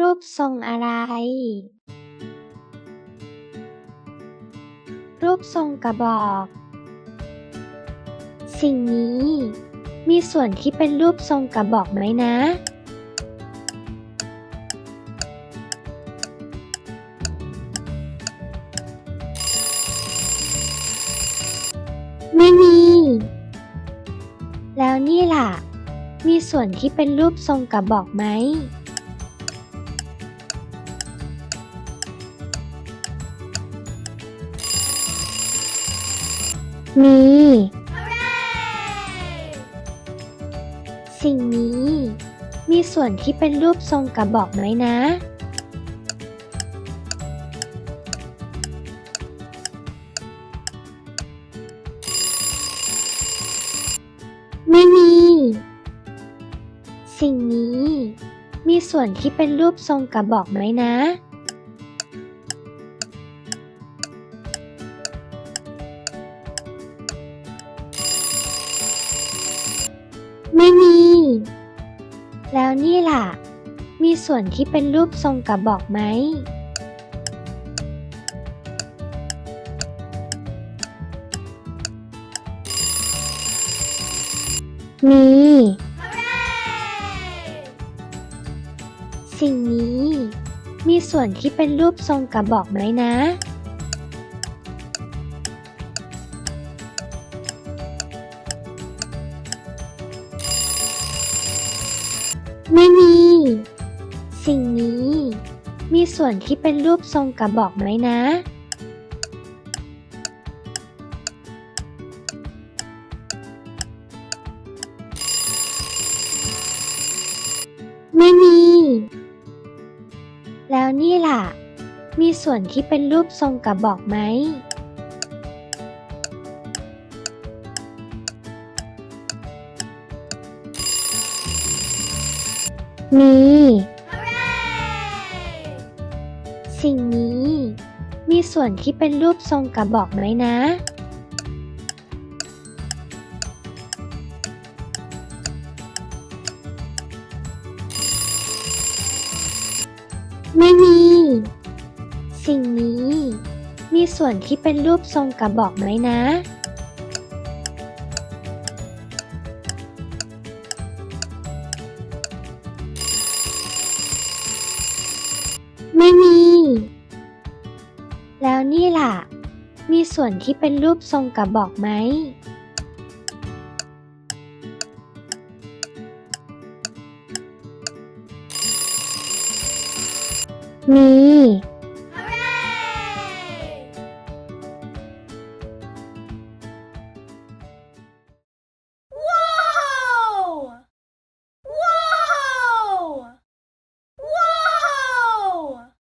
รูปทรงอะไร รูปทรงกระบอก สิ่งนี้ มีส่วนที่เป็นรูปทรงกระบอกไหมนะ ไม่มี แล้วนี่ล่ะ มีส่วนที่เป็นรูปทรงกระบอกไหม มี สิ่งนี้ มีส่วนที่เป็นรูปทรงกระบอกไหมนะ ไม่มี สิ่งนี้ มีส่วนที่เป็นรูปทรงกระบอกไหมนะ ไม่มี แล้วนี่ล่ะ มีส่วนที่เป็นรูปทรงกระบอกไหม มี สิ่งนี้ มีส่วนที่เป็นรูปทรงกระบอกไหมนะ ไม่มี สิ่งนี้ มีส่วนที่เป็นรูปทรงกระบอกไหมนะ ไม่มี แล้วนี่ล่ะ มีส่วนที่เป็นรูปทรงกระบอกไหม มี สิ่งนี้ มีส่วนที่เป็นรูปทรงกระบอกไหมนะ ไม่มี สิ่งนี้ มีส่วนที่เป็นรูปทรงกระบอกไหมนะ ไม่มี แล้วนี่ล่ะ มีส่วนที่เป็นรูปทรงกระบอกไหม มี